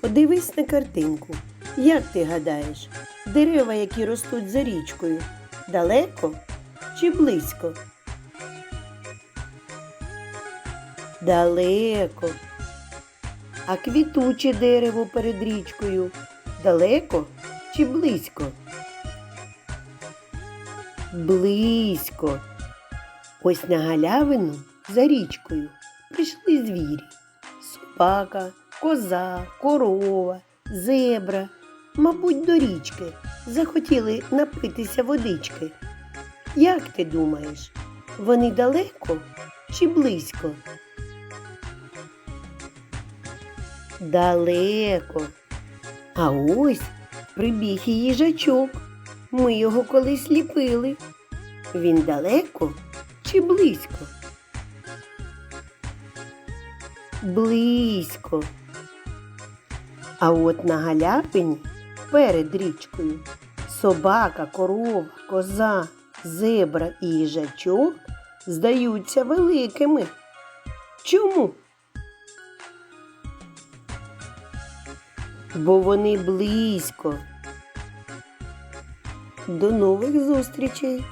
Подивись на картинку. Як ти гадаєш, дерева, які ростуть за річкою, далеко чи близько? Далеко. А квітуче дерево перед річкою далеко чи близько? Близько. Ось на галявину за річкою прийшли звірі. Собака, коза, корова, зебра. Мабуть, до річки захотіли напитися водички. Як ти думаєш, вони далеко чи близько? Далеко. А ось прибіг і їжачок. Ми його колись ліпили. Він далеко чи близько? Близько. А от на галявині перед річкою собака, корова, коза, зебра і їжачок здаються великими. Чому? Бо вони близько. До нових зустрічей!